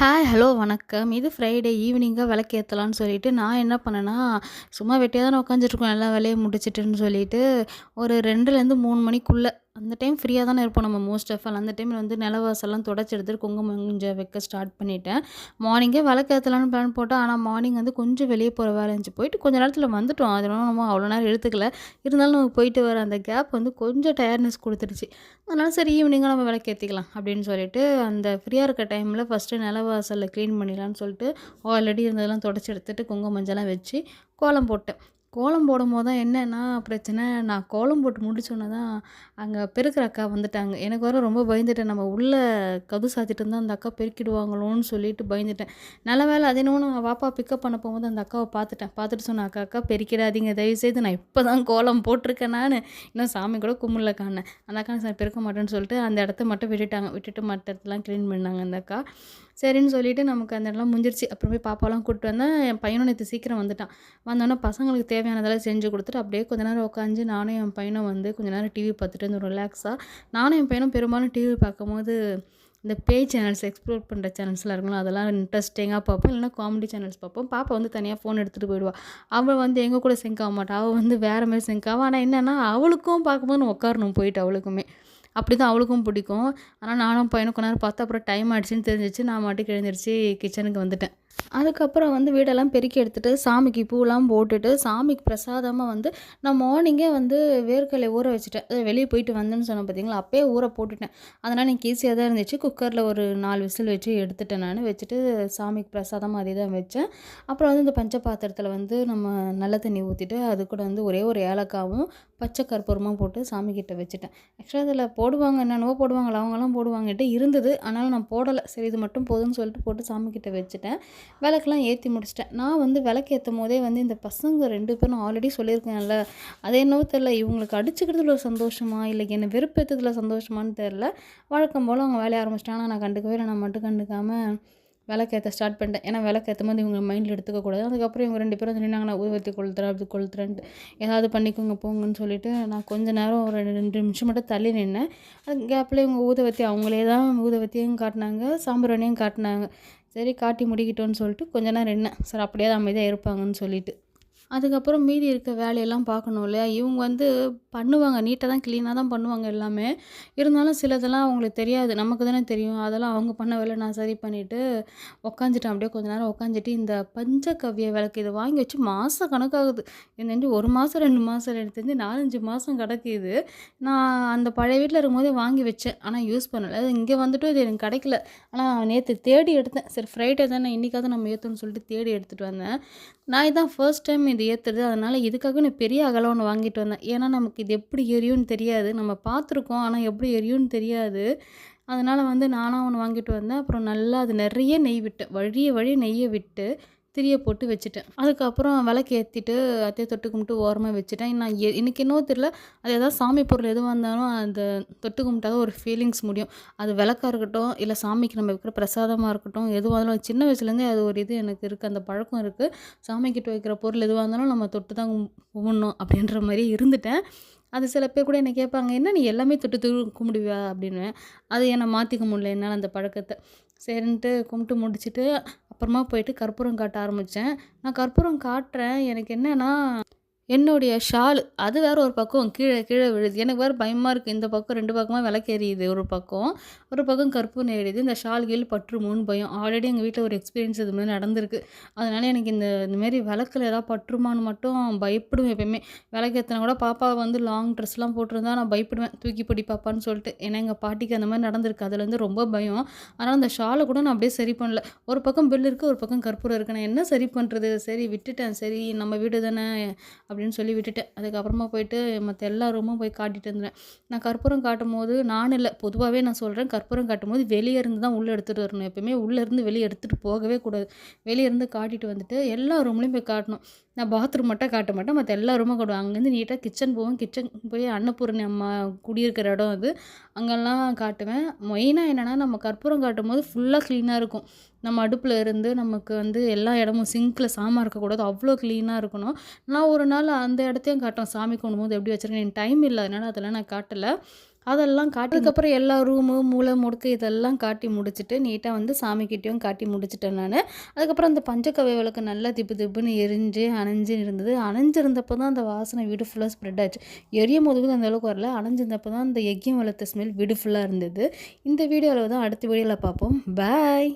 Hi hello வணக்கம். இது Friday ஈவினிங்காக விளக்கேற்றலான்னு சொல்லிட்டு நான் என்ன பண்ணேன்னா சும்மா வெட்டியாக தான் உட்காந்துட்ருக்கோம் எல்லா வேலையும் முடிச்சிட்டுன்னு சொல்லிட்டு ஒரு ரெண்டுலேருந்து மூணு மணிக்குள்ளே அந்த டைம் ஃப்ரீயாக தானே இருப்போம் நம்ம மோஸ்ட் ஆஃப் ஆல் அந்த டைமில் வந்து நிலவாசல்லாம் தொடச்சி எடுத்துட்டு குங்குமம் கொஞ்சம் வைக்க ஸ்டார்ட் பண்ணிட்டேன். மார்னிங்கே விளக்கேற்றலான்னு பிளான் போட்டேன் ஆனால் மார்னிங் வந்து கொஞ்சம் வெளியே போகிற வேலை இருந்துச்சு. போயிட்டு கொஞ்ச நேரத்தில் வந்துட்டோம். அதனால நம்ம அவ்வளோ நேரம் எடுத்துக்கல. இருந்தாலும் நம்ம போயிட்டு வர அந்த கேப் வந்து கொஞ்சம் டயர்னஸ் கொடுத்துருச்சு அதனால சரி ஈவினிங்காக நம்ம விளக்கேற்றிக்கலாம் அப்படின்னு சொல்லிட்டு அந்த ஃப்ரீயாக இருக்க டைமில் ஃபஸ்ட்டு நிலவாசலில் க்ளீன் பண்ணிடலான்னு சொல்லிட்டு ஆல்ரெடி இருந்ததெல்லாம் தொடச்சி எடுத்துகிட்டு குங்குமம் வச்சு கோலம் போட்டேன். கோலம் போடும்போது தான் என்னென்னா பிரச்சனை. நான் கோலம் போட்டு முடிச்சோன்னே தான் அங்கே பெருக்கிற அக்கா வந்துட்டாங்க. எனக்கு வர ரொம்ப பயந்துட்டேன். நம்ம உள்ளே கது சாத்திட்டு இருந்தால் அந்த அக்கா பெருக்கிடுவாங்களோன்னு சொல்லிட்டு பயந்துட்டேன். நல்ல வேலை அது என்னவோ வாப்பா பிக்கப் பண்ண போகும்போது அந்த அக்காவை பார்த்துட்டேன். பார்த்துட்டு சொன்னேன் அக்கா அக்கா பெருக்கிடாதீங்க. தயவுசெய்து நான் இப்போ தான் கோலம் போட்டிருக்கேன் நான். இன்னும் சாமி கூட கும்பிடல காணேன் அந்த அக்கா சார் பெருக்க மாட்டேன்னு சொல்லிட்டு அந்த இடத்த மட்டும் விட்டுட்டாங்க. விட்டுட்டு மற்ற இடத்துலாம் க்ளீன் பண்ணாங்க அந்த அக்கா. சரின்னு சொல்லிவிட்டு நமக்கு அந்த இடம்லாம் முடிஞ்சிருச்சு. அப்புறம் போய் பாப்பாலாம் கூப்பிட்டு வந்தேன். என் பையனும் நேற்று சீக்கிரம் வந்துட்டான். வந்தோன்னே பசங்களுக்கு தேவையானதெல்லாம் செஞ்சு கொடுத்துட்டு அப்படியே கொஞ்ச நேரம் உட்காந்து நானும் என் பையனும் வந்து கொஞ்ச நேரம் டிவி பார்த்துட்டு இருந்தோம். ரிலாக்ஸாக நானும் என் பையனும் பெரும்பாலும் டிவி பார்க்கும்போது இந்த பேய் சேனல்ஸ் எக்ஸ்ப்ளோர் பண்ணுற சேனல்ஸ்லாம் இருக்குங்களா அதெல்லாம் இன்ட்ரெஸ்டிங்காக பார்ப்போம். இல்லைனா காமெடி சேனல்ஸ் பார்ப்போம். பாப்பா வந்து தனியாக ஃபோன் எடுத்துகிட்டு போயிடுவா. அவள் வந்து எங்கள் கூட சிங்க் ஆக மாட்டாள் அவள் வந்து வேறு மாதிரி சிங்க் ஆகும் ஆனால் என்னென்னா அவளுக்கும் பார்க்கும்போது நான் உட்காரணும் போயிட்டு அவளுக்குமே. அப்படி தான் அவளுக்கும் பிடிக்கும். ஆனால் நானும் பையனும் கொஞ்ச நேரம் பார்த்தா அப்புறம் டைம் ஆகிடுச்சின்னு தெரிஞ்சிச்சு. நான் மாட்டுக்கு எழுந்திரிச்சு கிச்சனுக்கு வந்துட்டேன். அதுக்கப்புறம் வந்து வீடெல்லாம் பெருக்கி எடுத்துகிட்டு சாமிக்கு பூலாம் போட்டுட்டு சாமிக்கு பிரசாதமாக வந்து நான் மார்னிங்கே வந்து வேர்க்கடலை ஊற வச்சுட்டேன். அதாவது வெளியே போயிட்டு வந்தேன்னு சொன்னேன் பார்த்தீங்களா அப்போயே ஊற போட்டுட்டேன். அதனால் எனக்கு ஈஸியாக தான் இருந்துச்சு. குக்கரில் ஒரு நாலு விசில் வச்சு எடுத்துட்டேன் நான். வச்சுட்டு சாமிக்கு பிரசாதமாக அதே தான் வச்சேன். அப்புறம் வந்து இந்த பஞ்ச பாத்திரத்தில் வந்து நம்ம நல்ல தண்ணி ஊற்றிட்டு அது கூட வந்து ஒரே ஒரு ஏலக்காவும் பச்சை கற்பூரமாக போட்டு சாமிக்கிட்ட வச்சுட்டேன். ஆக்சுவலாக அதில் போடுவாங்க என்னென்னவோ போடுவாங்களா அவங்களாம் போடுவாங்கட்டு இருந்தது. ஆனாலும் நான் போடலை. சரி இது மட்டும் போதும்னு சொல்லிட்டு போட்டு சாமிக்கிட்ட வச்சுட்டேன். விளக்கெல்லாம் ஏற்றி முடிச்சிட்டேன். நான் வந்து விளக்கு ஏற்றும் போதே வந்து இந்த பசங்க ரெண்டு பேரும் ஆல்ரெடி சொல்லியிருக்கேன்ல அது என்னவோ தெரில இவங்களுக்கு அடிச்சுக்கிறதுல ஒரு சந்தோஷமா இல்லை என்னை வெறுப்பேற்றதுல சந்தோஷமான்னு தெரில வழக்கம் போல் அவங்க வேலையை ஆரம்பிச்சிட்டாங்க. ஆனால் நான் கண்டுக்கவே இல்லை. நான் மட்டும் கண்டுக்காமல் விளக்கேற்ற ஸ்டார்ட் பண்ணிட்டேன். ஏன்னா விளக்கேற்றும் போது இவங்க மைண்டில் எடுத்துக்கக்கூடாது அதுக்கப்புறம் இவங்க ரெண்டு பேரும் சொன்னாங்க நான் ஊதுவத்தி கொளுத்துறேன் அப்படி கொளுத்துறேன்ட்டு. ஏதாவது பண்ணிக்கோங்க போங்கன்னு சொல்லிட்டு நான் கொஞ்ச நேரம் ஒரு ரெண்டு நிமிஷம் மட்டும் தள்ளி நின்னேன். அது கேப்பில் இவங்க ஊதுவத்தி அவங்களே தான் ஊதுவத்தியும் காட்டினாங்க சாம்பிராணியும் காட்டினாங்க. சரி காட்டி முடிக்கிட்டோன்னு சொல்லிட்டு கொஞ்ச நேரம் நின்னேன். சார் அப்படியே அமைதியாக இருப்பாங்கன்னு சொல்லிட்டு. அதுக்கப்புறம் மீதி இருக்க வேலையெல்லாம் பார்க்கணும் இல்லையா? இவங்க வந்து பண்ணுவாங்க. நீட்டாக தான் க்ளீனாக தான் பண்ணுவாங்க எல்லாமே. இருந்தாலும் சிலதெல்லாம் அவங்களுக்கு தெரியாது. நமக்கு தானே தெரியும். அதெல்லாம் அவங்க பண்ண வேலை நான் சரி பண்ணிவிட்டு உக்காந்துட்டேன். அப்படியே கொஞ்ச நேரம் உக்காந்துட்டு இந்த பஞ்சகவ்ய விளக்கு இதை வாங்கி வச்சு மாதம் கணக்காகுது. என்னென்று ஒரு மாதம் ரெண்டு மாதம் எடுத்து நாலஞ்சு மாதம் கிடைக்குது இது. நான் அந்த பழைய வீட்டில் இருக்கும்போதே வாங்கி வச்சேன். ஆனால் யூஸ் பண்ணலை. அது இங்கே வந்துட்டு இது எனக்கு கிடைக்கல. ஆனால் நேற்று தேடி எடுத்தேன். சரி ஃப்ரைடே தானே இன்றைக்காவது நம்ம ஏற்றணும்னு சொல்லிட்டு தேடி எடுத்துகிட்டு வந்தேன். நான் இதான் ஃபர்ஸ்ட் டைம் இது ஏற்றுறது அதனால் இதுக்காக நான் பெரிய அகலம் ஒன்று வாங்கிட்டு வந்தேன். ஏன்னா நமக்கு இது எப்படி எரியும்னு தெரியாது. நம்ம பார்த்துருக்கோம் ஆனால் எப்படி எரியும்னு தெரியாது. அதனால் வந்து நானாக ஒன்று வாங்கிட்டு வந்தேன். அப்புறம் நல்லா அது நிறைய நெய் விட்டேன். வழிய வழி நெய்யை விட்டு திரிய போட்டு வச்சுட்டேன். அதுக்கப்புறம் விளக்கு ஏற்றிட்டு அத்தையை தொட்டு கும்பிட்டு ஓரமாக வச்சுட்டேன். நான் எ எனக்கு என்னவோ தெரில அது எதாவது சாமி பொருள் எதுவாக இருந்தாலும் அந்த தொட்டு கும்பிட்டாத ஒரு ஃபீலிங்ஸ் முடியும். அது விளக்காக இருக்கட்டும் இல்லை சாமிக்கு நம்ம வைக்கிற பிரசாதமாக இருக்கட்டும் எதுவாக இருந்தாலும் சின்ன வயசுலேருந்தே அது ஒரு இது எனக்கு இருக்குது அந்த பழக்கம் இருக்குது சாமி வைக்கிற பொருள் எதுவாக இருந்தாலும் நம்ம தொட்டு தான் கும்பிடணும் அப்படின்ற மாதிரி இருந்துட்டேன். அது சில பேர் கூட என்னை கேட்பாங்க என்ன நீ எல்லாமே தொட்டு தூ கும்பிடுவியா? அப்படின்னு அது என்னை மாற்றிக்க முடியல என்னால் அந்த பழக்கத்தை. சரின்ட்டு கும்பிட்டு முடிச்சுட்டு அப்புறமா போயிட்டு கற்பூரம் காட்ட ஆரம்பித்தேன் நான் கற்பூரம் காட்டுறேன். எனக்கு என்னென்னா என்னுடைய ஷால் அது வேறு ஒரு பக்கம் கீழே கீழே விழுது. எனக்கு வேறு பயமாக இருக்குது இந்த பக்கம் ரெண்டு பக்கமாக விளக்கு ஒரு பக்கம். ஒரு பக்கம் கற்பூரம் எரியுது இந்த ஷால் கீழ் பற்றுமோன்னு பயம். ஆல்ரெடி எங்கள் வீட்டில் ஒரு எக்ஸ்பீரியன்ஸ் இது மாதிரி நடந்திருக்கு. அதனால் எனக்கு இந்த இந்தமாரி விளக்கில் ஏதாவது பற்றுமான்னு மட்டும் பயப்படுவேன் எப்பயுமே. விளக்கு ஏற்றினா கூட பாப்பா வந்து லாங் ட்ரெஸ்லாம் போட்டிருந்தா நான் பயப்படுவேன். தூக்கி பிடி பாப்பான்னு சொல்லிட்டு. ஏன்னா எங்கள் பாட்டிக்கு அந்த மாதிரி நடந்திருக்கு. அதுலேருந்து ரொம்ப பயம். ஆனால் அந்த ஷாலை கூட நான் அப்படியே சரி பண்ணல. ஒரு பக்கம் பில் இருக்குது ஒரு பக்கம் கற்பூரம் இருக்குது நான் என்ன சரி பண்ணுறது சரி விட்டுட்டேன். சரி நம்ம வீடு தானே அப்படின்னு சொல்லி விட்டுட்டேன் அதுக்கப்புறமா போயிட்டு மற்ற எல்லா ரூமும் போய் காட்டிட்டு இருந்தேன் நான் கற்பூரம் காட்டும் போது நான் இல்லை பொதுவாகவே நான் சொல்கிறேன் கற்பூரம் காட்டும் போது வெளியே இருந்து தான் உள்ளே எடுத்துகிட்டு வரணும். எப்பயுமே உள்ளே இருந்து வெளியே எடுத்துகிட்டு போகவே கூடாது. வெளியே இருந்து காட்டிட்டு வந்துட்டு எல்லா ரூம்லேயும் போய் காட்டணும். நான் பாத்ரூம் மட்டும் காட்ட மாட்டேன். மற்ற எல்லா ரூமும் காட்டுவேன். அங்கேருந்து நீட்டாக கிச்சன் போவோம் கிச்சன் போய் அன்னபூரணி அம்மா குடியிருக்கிற இடம் அது. அங்கெல்லாம் காட்டுவேன். மெயினாக என்னென்னா நம்ம கற்பூரம் காட்டும் போது ஃபுல்லாக க்ளீனாக இருக்கும். நம்ம அடுப்பில் இருந்து நமக்கு வந்து எல்லா இடமும் சிங்க்கில் சாமான் இருக்கக்கூடாது அவ்வளோ க்ளீனாக இருக்கணும். நான் ஒரு நாள் அந்த இடத்தையும் காட்டுவேன். சாமி கும்பிடும்போது எப்படி வச்சுருக்கேன். எனக்கு டைம் இல்லை. அதனால் அதெல்லாம் நான் காட்டலை. அதெல்லாம் காட்டினதுக்கப்புறம் எல்லா ரூமு மூளை முடுக்கு இதெல்லாம் காட்டி முடிச்சுட்டு நீட்டாக வந்து சாமிக்கிட்டேயும் காட்டி முடிச்சிட்டேன் நான். அதுக்கப்புறம் அந்த பஞ்சக்கவை விளக்கு நல்லா திப்பு திப்புன்னு எரிஞ்சு அணைஞ்சு இருந்தது அணைஞ்சிருந்தப்போ தான் அந்த வாசனை வீடு ஃபுல்லாக ஸ்ப்ரெட் ஆச்சு. எரியும் போது அந்த அளவுக்கு வரல. அணைஞ்சிருந்தப்போ தான் அந்த எக்கியம் வளர்த்த ஸ்மெல் வீடு ஃபுல்லாக இருந்தது. இந்த வீடியோவில் தான் அடுத்த வீடியோவில் பார்ப்போம். பாய்